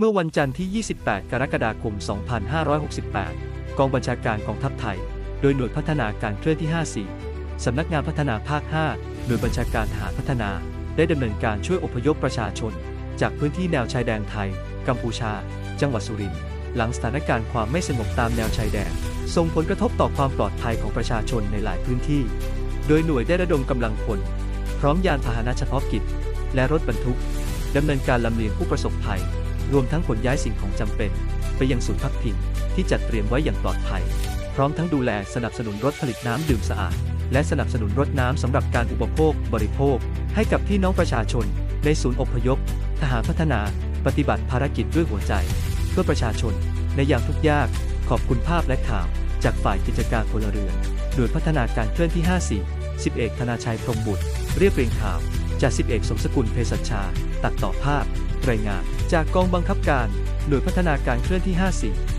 เมื่อวันจันทร์ที่ 28 กรกฎาคม 2568 กองบัญชาการกองทัพไทย โดยหน่วยพัฒนาการเคลื่อนที่ 54 สำนักงานพัฒนาภาค 5 หน่วยบัญชาการทหารพัฒนา ได้ดำเนินการช่วยอพยพประชาชน จากพื้นที่แนวชายแดนไทย กัมพูชา จังหวัดสุรินทร์ หลังสถานการณ์ความไม่สงบตามแนวชายแดน ส่งผลกระทบต่อความปลอดภัยของประชาชนในหลายพื้นที่ โดยหน่วยได้ระดมกำลังพล พร้อมยานพาหนะเฉพาะกิจ และรถบรรทุกดำเนินการลำเลียงผู้ประสบภัย รวมทั้งขนย้ายสิ่งของจำเป็น ไปยังศูนย์พักพิงที่จัดเตรียมไว้อย่างปลอดภัย พร้อมทั้งดูแลสนับสนุนรถผลิตน้ำดื่มสะอาด และสนับสนุนรถน้ำสำหรับการอุปโภค บริโภค ให้กับพี่น้องประชาชน ในศูนย์อพยพ ทหารพัฒนา ปฏิบัติภารกิจด้วยหัวใจ เพื่อประชาชน ในอย่ามทุกยาก ขอบคุณภาพและข่าว จากฝ่ายกิจการพลเรือนโดยพัฒนาการเคลื่อนที่ 54 10เอกธนาชัยพรมบุตร เรียบเรียงข่าวจาก10เอกสมสกุลเภสัชชา ตัดต่อภาพ รายงาน จากกองบังคับการ หน่วยพัฒนาการเคลื่อนที่ 54